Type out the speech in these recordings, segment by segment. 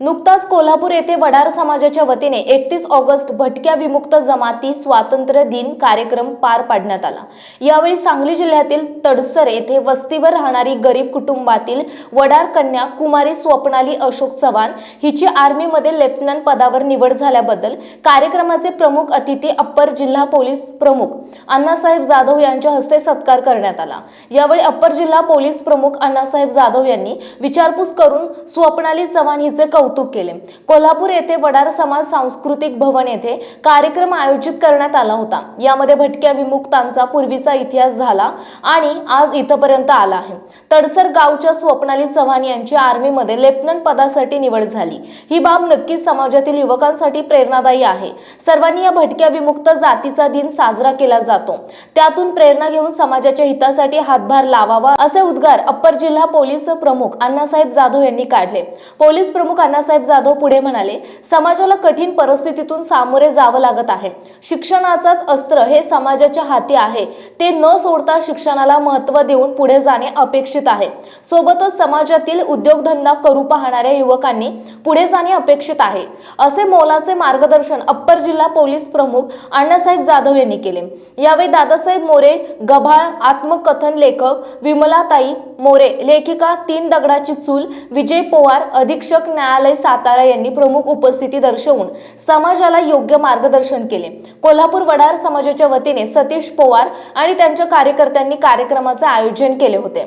नुकताच कोल्हापूर येथे वडार समाजाच्या वतीने एकतीस ऑगस्ट भटक्या विमुक्त जमाती स्वातंत्र्य दिन कार्यक्रम पार पाडण्यात आला. यावेळी सांगली जिल्ह्यातील तडसर येथे वस्तीवर राहणारी गरीब कुटुंबातील वडार कन्या कुमारी स्वप्नाली अशोक चव्हाण हिची आर्मीमध्ये लेफ्टनंट पदावर निवड झाल्याबद्दल कार्यक्रमाचे प्रमुख अतिथी अप्पर जिल्हा पोलीस प्रमुख अण्णासाहेब जाधव यांच्या हस्ते सत्कार करण्यात आला. यावेळी अप्पर जिल्हा पोलीस प्रमुख अण्णासाहेब जाधव यांनी विचारपूस करून स्वप्नाली चव्हाण हिचे कौतुक कौतुक केले. कोल्हापूर येथे वडार समाज सांस्कृतिक भवन येथे कार्यक्रम आयोजित करण्यात आला होता. यामध्ये भटक्या विमुक्तांचा पूर्वीचा इतिहास झाला आणि आज इथपर्यंत आला आहे. तडसर गावच्या स्वप्नाली चव्हाण यांची आर्मीमध्ये लेफ्टनंट पदासाठी निवड झाली. ही बाब नक्कीच समाजातील युवकांसाठी प्रेरणादायी आहे. सर्वांनी या भटक्या विमुक्त जातीचा दिन साजरा केला जातो. त्यातून प्रेरणा घेऊन समाजाच्या हितासाठी हातभार लावावा असे उद्गार अप्पर जिल्हा पोलीस प्रमुख अण्णासाहेब जाधव यांनी काढले. पोलीस प्रमुख अण्णा बाळासाहेब जाधव पुढे म्हणाले समाजाला कठीण परिस्थितीतून सामोरे जावं लागत आहे. शिक्षणाचाच अस्त्र हे समाजाच्या हाती आहे. ते न सोडता शिक्षणाला महत्त्व देऊन पुढे जाणे अपेक्षित आहे. सोबतच समाजातील उद्योगधंदा करू पाहणाऱ्या युवकांनी पुढे जाणे अपेक्षित आहे. असे मोलाचे मार्गदर्शन अप्पर जिल्हा पोलीस प्रमुख अण्णासाहेब जाधव यांनी केले. यावेळी दादासाहेब मोरे गभाळ आत्मकथन लेखक विमलाताई मोरे लेखिका तीन दगडाची चूल विजय पोवार अधीक्षक न्यायालय सातारा यांनी प्रमुख उपस्थिती दर्शवून समाजाला योग्य मार्गदर्शन केले. कोल्हापूर वडार समाजाच्या वतीने सतीश पवार आणि त्यांच्या कार्यकर्त्यांनी कार्यक्रमाचे आयोजन केले होते.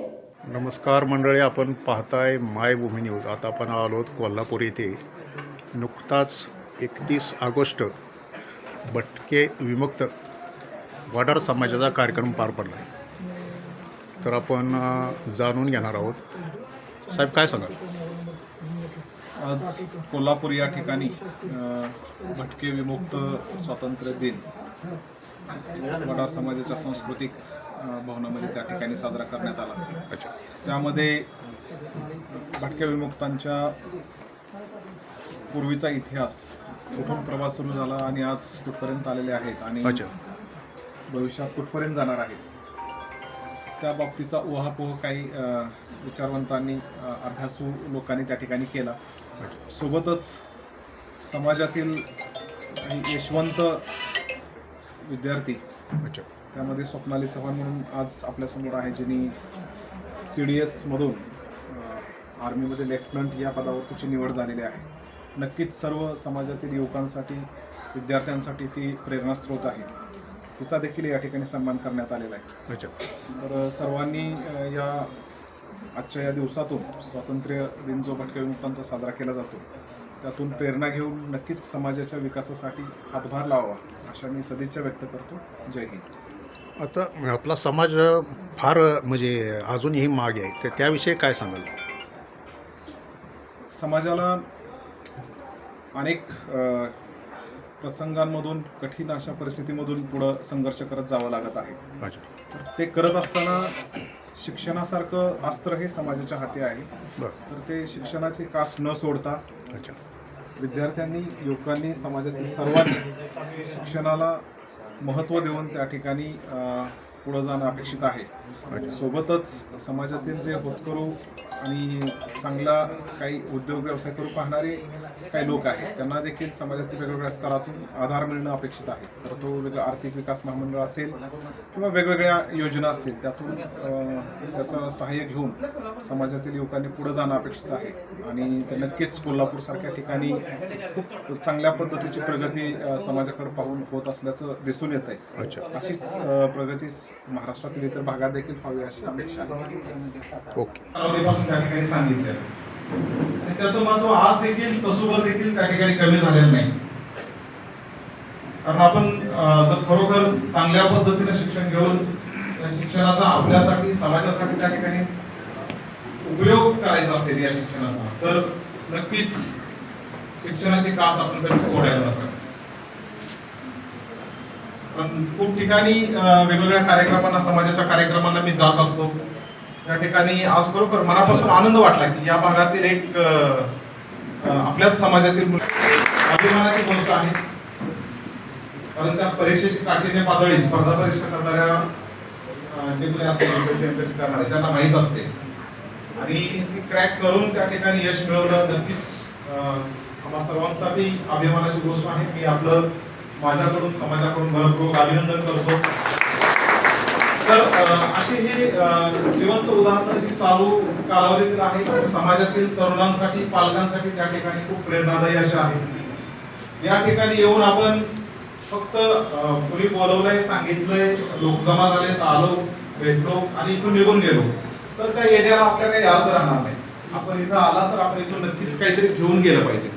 नमस्कार मंडळी आपण पाहताय मायभूमी न्यूज. आता आपण आलो कोल्हापूर येथे. नुकताच एकतीस ऑगस्ट भटके विमुक्त वडार समाजाचा कार्यक्रम पार पडला आहे तर आपण जाणून घेणार आहोत. साहेब काय सांगाल? आज कोल्हापूर या ठिकाणी भटके विमुक्त स्वातंत्र्य दिन. वडार समाजाच्या सांस्कृतिक भवनामध्ये त्या ठिकाणी साजरा करण्यात आला. त्यामध्ये भटक्या विमुक्तांच्या पूर्वीचा इतिहास कुठून प्रवास सुरू झाला आणि आज कुठपर्यंत आलेले आहेत आणि भविष्यात कुठपर्यंत जाणार आहेत? त्या बाबतीचा उहापोह काही विचारवंतांनी अभ्यासू लोकांनी त्या ठिकाणी केला. सोबतच समाजातील काही यशवंत विद्यार्थी अच्छा. त्यामध्ये स्वप्नाली चव्हाण म्हणून आज आपल्यासमोर आहे जिनी सी डी एसमधून आर्मीमध्ये लेफ्टनंट या पदावर तिची निवड झालेली आहे. नक्कीच सर्व समाजातील युवकांसाठी विद्यार्थ्यांसाठी ती प्रेरणास्रोत आहे. तिचा देखील या ठिकाणी सन्मान करण्यात आलेला आहे. अच्छा. तर सर्वांनी या आजच्या या दिवसातून स्वातंत्र्य दिन जो भटक्या विमुक्तांचा साजरा केला जातो त्यातून प्रेरणा घेऊन नक्कीच समाजाच्या विकासासाठी हातभार लावावा अशा मी सदिच्छा व्यक्त करतो. जय हिंद. आता आपला समाज फार म्हणजे अजूनही मागे आहे. तर त्याविषयी काय सांगाल? समाजाला अनेक प्रसंगांमधून कठीण अशा परिस्थितीमधून पुढं संघर्ष करत जावं लागत आहे. ते करत असताना शिक्षणासारखं अस्त्र हे समाजाच्या हाती आहे. बरं. तर ते शिक्षणाची कास न सोडता अच्छा. विद्यार्थ्यांनी युवकांनी समाजातील सर्वांनी शिक्षणाला महत्त्व देऊन त्या ठिकाणी पुढं जाणं अपेक्षित आहे. सोबतच समाजातील जे होतकरू आणि चांगला काही उद्योग व्यवसाय करू पाहणारे काही लोक आहेत त्यांना देखील समाजातील वेगवेगळ्या स्तरातून आधार मिळणं अपेक्षित आहे. तर तो वेगळा आर्थिक विकास महामंडळ असेल किंवा वेगवेगळ्या योजना असतील त्यातून त्याचं सहाय्य घेऊन समाजातील युवकांनी पुढे जाणं अपेक्षित आहे. आणि ते नक्कीच कोल्हापूरसारख्या ठिकाणी खूप चांगल्या पद्धतीची प्रगती समाजाकडे पाहून होत असल्याचं दिसून येत आहे. अशीच प्रगती महाराष्ट्रातील इतर भागात देखील व्हावी अशी अपेक्षा आहे. ओके. सांगितले. आणि त्याचं महत्त्व आज देखील तसोबर देखील त्या ठिकाणी कमी झालेलं नाही. कारण आपण जर खरोखर चांगल्या पद्धतीने शिक्षण घेऊन त्या शिक्षणाचा आपल्यासाठी समाजासाठी त्या ठिकाणी उपयोग करायचा असेल या शिक्षणाचा तर नक्कीच शिक्षणाची कास आपण कधी सोडायला नका. पण खूप ठिकाणी वेगवेगळ्या कार्यक्रमांना समाजाच्या कार्यक्रमांना मी जात असतो. त्या ठिकाणी आज बरोबर मनापासून आनंद वाटला की या भागातील एक आपल्याच समाजातील अभिमानाची गोष्ट आहे. कारण त्या परीक्षेची काठीने पातळी स्पर्धा परीक्षा करणाऱ्या जे मुले असतात एमपीएससी एमपीएससी करणारे त्यांना माहीत असते. आणि ती क्रॅक करून त्या ठिकाणी यश मिळवलं नक्कीच आम्हा सर्वांसाठी अभिमानाची गोष्ट आहे. मी आपलं माझ्याकडून समाजाकडून भरपूर अभिनंदन करतो. तर अशी ही जिवंत उदाहरणं जी चालू कालावधीतील आहे समाजातील तरुणांसाठी पालकांसाठी त्या ठिकाणी खूप प्रेरणादायी अशा आहेत. या ठिकाणी येऊन आपण फक्त कुणी बोलवलंय सांगितलंय लोक जमा झाले आलो भेटलो आणि इथून निघून गेलो. तर काही एरियाला आपल्या काही अर्थ राहणार नाही. आपण इथं आला तर आपण इथून नक्कीच काहीतरी घेऊन गेलं पाहिजे.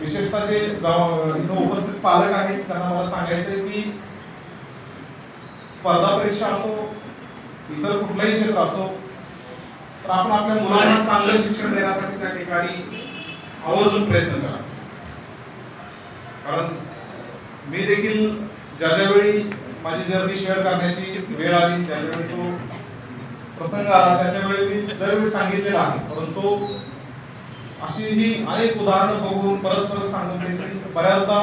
विशेषतः जे इथं उपस्थित पालक आहेत त्यांना मला सांगायचंय की स्पर्धा परीक्षा असो इतर कुठलंही क्षेत्र असो तर आपण आपल्या मुलांना चांगलं शिक्षण देण्यासाठी त्या ठिकाणी आवर्जून प्रयत्न करा. कारण मी देखील ज्या ज्यावेळी माझी जर्नी शेअर करण्याची वेळ आली ज्यावेळी तो प्रसंग आला त्याच्यावेळी मी दरवेळी सांगितलेला आहे. परंतु अशी ही अनेक उदाहरणं बघून परत परत सांगून बऱ्याचदा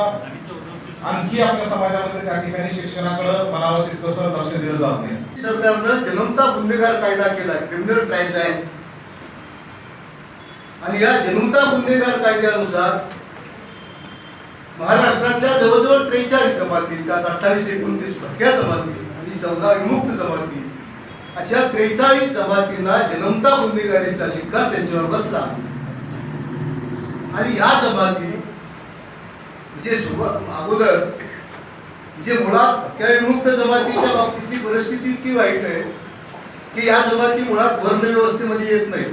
आणखी आपल्या समाजामध्ये त्या ठिकाणी शिक्षणाकडे मनावर तितकंसं लक्ष दिलं जात नाही. सरकारनं जन्मता गुन्हेगार कायदा केला क्रिमिनल ट्रायल्स ऍक्ट आणि या जन्मता गुन्हेगार कायद्यानुसार महाराष्ट्रातल्या जवळजवळ त्रेचाळीस जमाती त्यात अठ्ठावीस एकोणतीस भटक्या जमाती आणि चौदा विमुक्त जमाती अशा त्रेचाळीस जमातींना जन्मता गुन्हेगारीचा शिक्का त्यांच्यावर बसला. आणि या जमाती जे सुरुवात अगोदर जे मुळात भटक्याविमुक्त जमातीच्या बाबतीतली परिस्थिती इतकी वाईट आहे की या जमाती मुळात वर्ण व्यवस्थेमध्ये येत नाही.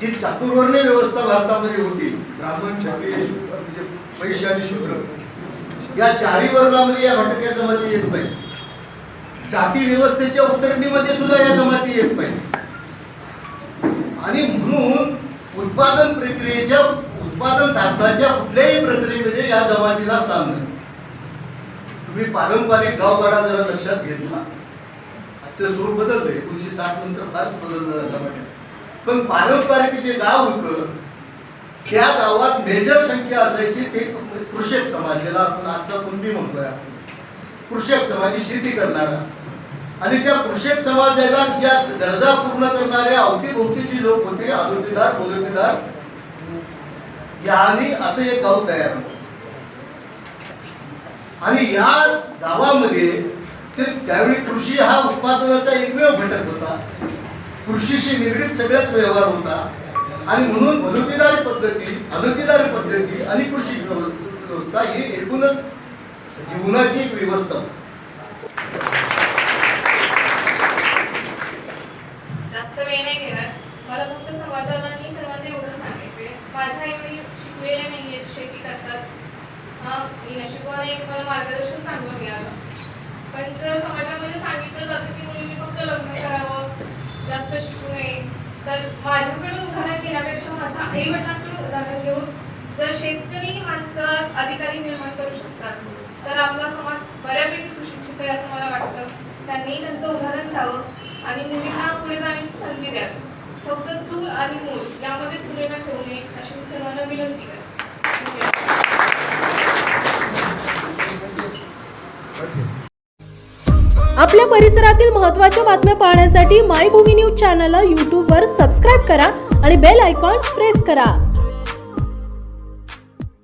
जी चातुर्वर्ण व्यवस्था भारतामध्ये होती ब्राह्मण क्षत्रिय म्हणजे पैसे आणि शूद्र या चारही वर्गामध्ये या घटक्या जमाती येत नाही. जाती व्यवस्थेच्या उतरणीमध्ये सुद्धा या जमाती येत नाही. आणि म्हणून उत्पादन प्रक्रियेच्या उत्पादन साधनाच्या कुठल्याही प्रक्रियेमध्ये या जमातीला स्थान नाही. तुम्ही पारंपरिक गावगाडा जरा लक्षात घेतला आजचं स्वरूप बदललं एकोणीसशे साठ नंतर फारच बदललं जमान्यात पण पारंपरिक जे गाव होतं त्या गावात मेजर संख्या असायची. ते कृषक समाज ज्याला आपण आजचा कुणबी म्हणतोय आपण. कृषक समाज शेती करणारा. आणि त्या कृषक समाजाला ज्या गरजा पूर्ण करणारे अवतीभोवतीचे लोक होते आलोतीदार बोलतीदार याने असं एक गाव तयार होतं. आणि या गावामध्ये ते त्यावेळी कृषी हा उत्पादनाचा एकमेव घटक होता. कृषीशी निगडीत सगळ्याच व्यवहार होता. आणि म्हणून बलुतेदारी पद्धती अलुतेदारी पद्धती आणि कृषी व्यव- व्यवस्था ही एकूणच जीवनाची एक व्यवस्था होती. जास्त वेळ नाही घेणार मला फक्त समाजाला आणि सर्वांना एवढं सांगायचंय. माझ्या आई वडील शिकलेले नाही आहेत शेती करतात. मी नशिबाने एक मला मार्गदर्शन चांगलं मिळालं. पण जर समाजामध्ये सांगितलं जातं की मुलींनी फक्त लग्न करावं जास्त शिकू नये तर माझ्याकडून उदाहरण घेण्यापेक्षा माझ्या आई वडिलांकडून उदाहरण घेऊन जर शेतकरी माणसं अधिकारी निर्माण करू शकतात तर आपला समाज बऱ्यापैकी सुशिक्षित आहे असं मला वाटतं. त्यांनी त्यांचं उदाहरण घ्यावं आणि मुलींना पुढे जाण्याची संधी द्यावी. फक्त चूल आणि मूल यामध्ये तुलना करू नये अशी मी सर्वांना विनंती करते. आपल्या परिसरातील महत्त्वाच्या बातम्या पाहण्यासाठी मायभूमी न्यूज चॅनलला यूट्यूबवर सबस्क्राईब करा आणि बेल आयकॉन प्रेस करा.